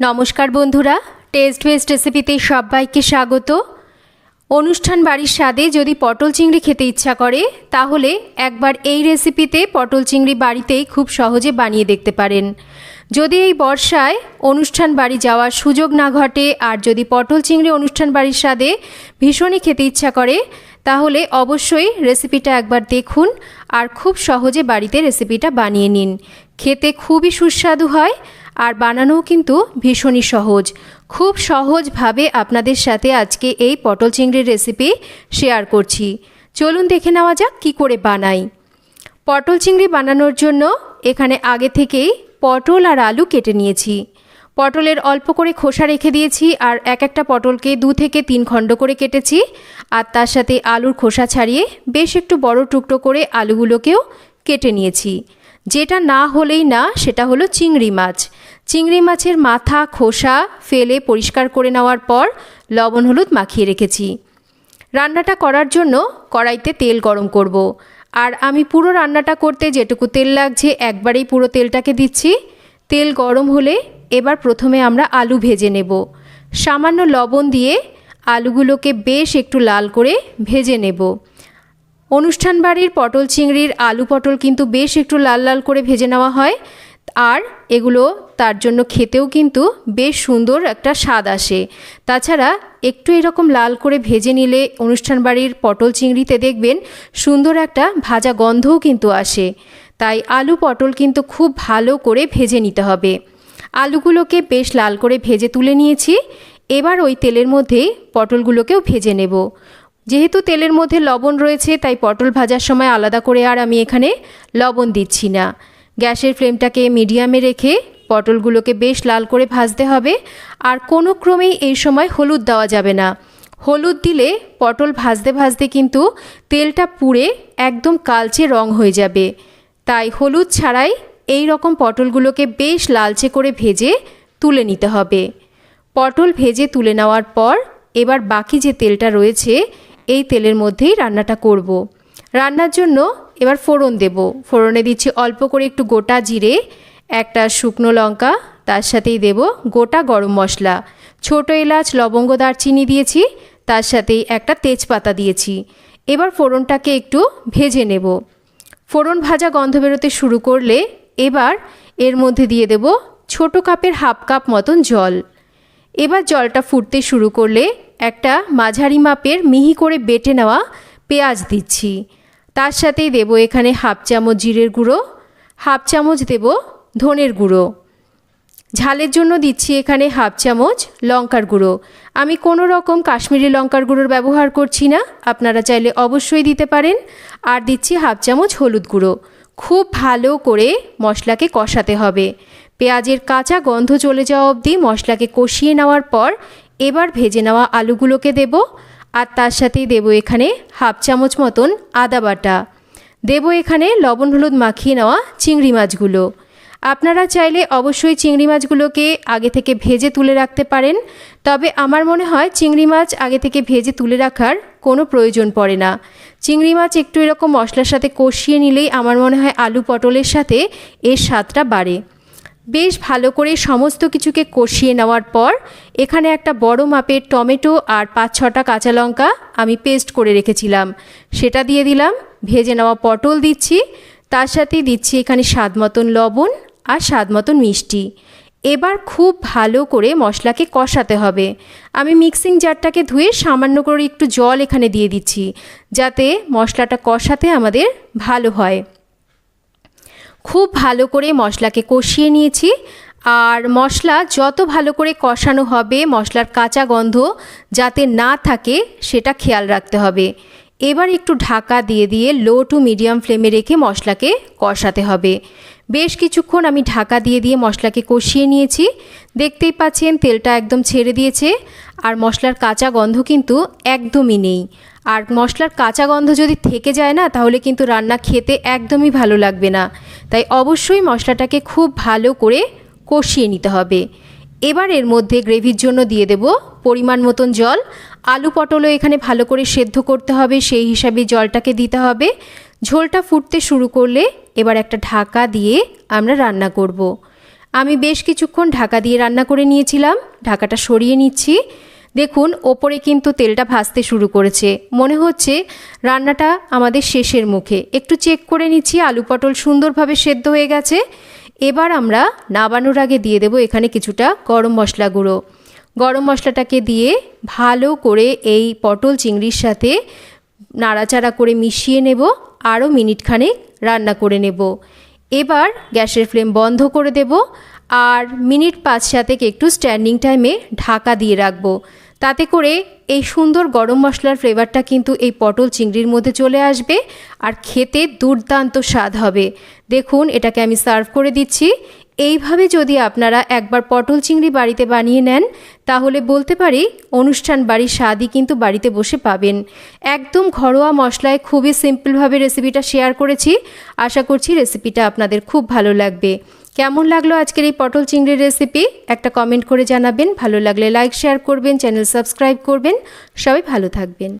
নমস্কার বন্ধুরা test West রেসিপিতে সবাইকে স্বাগত। অনুষ্ঠান বাড়ির স্বাদে যদি পটল চিংড়ি খেতে ইচ্ছা করে, তাহলে একবার এই রেসিপিতে পটল চিংড়ি বাড়িতেই খুব সহজে বানিয়ে দেখতে পারেন। যদি এই বর্ষায় অনুষ্ঠান বাড়ি যাওয়ার সুযোগ না ঘটে, আর যদি পটল চিংড়ি অনুষ্ঠান বাড়ির স্বাদে ভীষণই খেতে ইচ্ছা করে, তাহলে অবশ্যই রেসিপিটা একবার দেখুন, আর খুব সহজে বাড়িতে রেসিপিটা বানিয়ে নিন। খেতে খুবই সুস্বাদু হয় আর বানানোও কিন্তু ভীষণই সহজ। খুব সহজভাবে আপনাদের সাথে আজকে এই পটল চিংড়ির রেসিপি শেয়ার করছি। চলুন দেখে নেওয়া যাক কী করে বানাই। পটল চিংড়ি বানানোর জন্য এখানে আগে থেকেই পটল আর আলু কেটে নিয়েছি। পটলের অল্প করে খোসা রেখে দিয়েছি আর এক একটা পটলকে দু থেকে তিন খণ্ড করে কেটেছি আর তার সাথে আলুর খোসা ছাড়িয়ে বেশ একটু বড় টুকরো করে আলুগুলোকেও কেটে নিয়েছি। যেটা না হলেই না, সেটা হলো চিংড়ি মাছ। চিংড়ি মাছের মাথা, খোসা ফেলে পরিষ্কার করে নেওয়ার পর লবণ হলুদ মাখিয়ে রেখেছি। রান্নাটা করার জন্য কড়াইতে তেল গরম করব। আর আমি পুরো রান্নাটা করতে যেটুকু তেল লাগছে, একবারেই পুরো তেলটাকে দিচ্ছি। তেল গরম হলে এবার প্রথমে আমরা আলু ভেজে নেব। সামান্য লবণ দিয়ে আলুগুলোকে বেশ একটু লাল করে ভেজে নেব। অনুষ্ঠান বাড়ির পটল চিংড়ির আলু পটল কিন্তু বেশ একটু লাল লাল করে ভেজে নেওয়া হয়। আর এগুলো তার জন্য খেতেও কিন্তু বেশ সুন্দর একটা স্বাদ আসে। তাছাড়া একটু এরকম লাল করে ভেজে নিলে অনুষ্ঠান বাড়ির পটল চিংড়িতে দেখবেন সুন্দর একটা ভাজা গন্ধও কিন্তু আসে। তাই আলু পটল কিন্তু খুব ভালো করে ভেজে নিতে হবে। আলুগুলোকে বেশ লাল করে ভেজে তুলে নিয়েছি। এবার ওই তেলের মধ্যে পটলগুলোকেও ভেজে নেব। যেহেতু তেলের মধ্যে লবণ রয়েছে, তাই পটল ভাজার সময় আলাদা করে আর আমি এখানে লবণ দিচ্ছি না। গ্যাসের ফ্লেমটাকে মিডিয়ামে রেখে পটলগুলোকে বেশ লাল করে ভাজতে হবে। আর কোনো ক্রমেই এই সময় হলুদ দেওয়া যাবে না। হলুদ দিলে পটল ভাজতে ভাজতে কিন্তু তেলটা পুড়ে একদম কালচে রং হয়ে যাবে। তাই হলুদ ছাড়াই এই রকম পটলগুলোকে বেশ লালচে করে ভেজে তুলে নিতে হবে। পটল ভেজে তুলে নেওয়ার পর এবার বাকি যে তেলটা রয়েছে এই তেলের মধ্যেই রান্নাটা করব। রান্নার জন্য এবার ফোড়ন দেব। ফোড়নে দিচ্ছি অল্প করে একটু গোটা জিরে, একটা শুকনো লঙ্কা, তার সাথেই দেব গোটা গরম মশলা। ছোট এলাচ, লবঙ্গ, দারচিনি দিয়েছি, তার সাথেই একটা তেজপাতা দিয়েছি। এবার ফোড়নটাকে একটু ভেজে নেব। ফোড়ন ভাজা গন্ধ বেরোতে শুরু করলে এবার এর মধ্যে দিয়ে দেব ছোট কাপের হাফ কাপ মতন জল। এবার জলটা ফুটতে শুরু করলে একটা মাঝারি মাপের মিহি করে বেটে নেওয়া পেঁয়াজ দিচ্ছি। তার সাথেই দেব এখানে হাফ চামচ জিরের গুঁড়ো, হাফ চামচ দেব ধনের গুঁড়ো। ঝালের জন্য দিচ্ছি এখানে হাফ চামচ লঙ্কার গুঁড়ো। আমি কোনো রকম কাশ্মীরি লঙ্কার গুঁড়োর ব্যবহার করছি না, আপনারা চাইলে অবশ্যই দিতে পারেন। আর দিচ্ছি হাফ চামচ হলুদ গুঁড়ো। খুব ভালো করে মশলাকে কষাতে হবে। পেঁয়াজের কাঁচা গন্ধ চলে যাওয়া অবধি মশলাকে কষিয়ে নেওয়ার পর এবার ভেজে নেওয়া আলুগুলোকে দেব, আর তার সাথেই দেব এখানে হাফ চামচ মতন আদা বাটা। দেব এখানে লবণ হলুদ মাখিয়ে নেওয়া চিংড়ি মাছগুলো। আপনারা চাইলে অবশ্যই চিংড়ি মাছগুলোকে আগে থেকে ভেজে তুলে রাখতে পারেন, তবে আমার মনে হয় চিংড়ি মাছ আগে থেকে ভেজে তুলে রাখার কোনো প্রয়োজন পড়ে না। চিংড়ি মাছ একটু এরকম মশলার সাথে কষিয়ে নিলেই আমার মনে হয় আলু পটলের সাথে এর স্বাদটা বাড়ে। বেশ ভালো করে সমস্ত কিছুকে কষিয়ে নেওয়ার পর এখানে একটা বড় মাপের টমেটো আর পাঁচ ছটা কাঁচা লঙ্কা আমি পেস্ট করে রেখেছিলাম। সেটা দিয়ে দিলাম, ভেজে নেওয়া পটল দিচ্ছি, তার সাথে দিচ্ছি এখানে স্বাদ মতন লবণ আর স্বাদ মতন মিষ্টি। এবার খুব ভালো করে মশলাকে কষাতে হবে। আমি মিক্সিং জারটাকে ধুয়ে সামান্য করে একটু জল এখানে দিয়ে দিচ্ছি, যাতে মশলাটা কষাতে আমাদের ভালো হয়। খুব ভালো করে মশলাকে কষিয়ে নিয়েছি। আর মশলা যত ভালো করে কষানো হবে, মশলার কাঁচা গন্ধ যাতে না থাকে, সেটা খেয়াল রাখতে হবে। এবার একটু ঢাকা দিয়ে দিয়ে লো টু মিডিয়াম ফ্লেমে রেখে মশলাকে কষাতে হবে। বেশ কিছুক্ষণ আমি ঢাকা দিয়ে দিয়ে মশলাকে কষিয়ে নিয়েছি। দেখতেই পাচ্ছেন তেলটা একদম ছেড়ে দিয়েছে আর মশলার কাঁচা গন্ধ কিন্তু একদমই নেই। আর মশলার কাঁচা গন্ধ যদি থেকে যায় না, তাহলে কিন্তু রান্না খেতে একদমই ভালো লাগবে না। তাই অবশ্যই মশলাটাকে খুব ভালো করে কষিয়ে নিতে হবে। এবার এর মধ্যে গ্রেভির জন্য দিয়ে দেব পরিমাণ মতন জল। আলু পটলও এখানে ভালো করে সেদ্ধ করতে হবে, সেই হিসাবে জলটাকে দিতে হবে। ঝোলটা ফুটতে শুরু করলে এবার একটা ঢাকা দিয়ে আমরা রান্না করব। আমি বেশ কিছুক্ষণ ঢাকা দিয়ে রান্না করে নিয়েছিলাম, ঢাকাটা সরিয়ে নিচ্ছি। দেখুন, ওপরে কিন্তু তেলটা ভাজতে শুরু করেছে। মনে হচ্ছে রান্নাটা আমাদের শেষের মুখে। একটু চেক করে নিচ্ছি, আলু পটল সুন্দরভাবে সেদ্ধ হয়ে গেছে। এবার আমরা নাবানোর আগে দিয়ে দেব এখানে কিছুটা গরম মশলা গুঁড়ো। গরম মশলাটাকে দিয়ে ভালো করে এই পটল চিংড়ির সাথে নাড়াচাড়া করে মিশিয়ে নেব, আরও মিনিটখানেক রান্না করে নেব। এবার গ্যাসের ফ্লেম বন্ধ করে দেব, আর মিনিট পাঁচ সাতেক একটু স্ট্যান্ডিং টাইমে ঢাকা দিয়ে রাখব। তাতে করে এই সুন্দর গরম মশলার ফ্লেভারটা কিন্তু এই পটল চিংড়ির মধ্যে চলে আসবে আর খেতে দুর্দান্ত স্বাদ হবে। দেখুন, এটাকে আমি সার্ভ করে দিচ্ছি। এইভাবে যদি আপনারা একবার পটল চিংড়ি বাড়িতে বানিয়ে নেন, তাহলে বলতে পারি অনুষ্ঠান বাড়ির স্বাদই কিন্তু বাড়িতে বসে পাবেন। একদম ঘরোয়া মশলায় খুবই সিম্পলভাবে রেসিপিটা শেয়ার করেছি। আশা করছি রেসিপিটা আপনাদের খুব ভালো লাগবে। কেমন লাগল আজকের এই পটল চিংড়ির রেসিপি একটা কমেন্ট করে জানাবেন। ভালো লাগলে লাইক শেয়ার করবেন চ্যানেল সাবস্ক্রাইব করবেন। সবাই ভালো থাকবেন।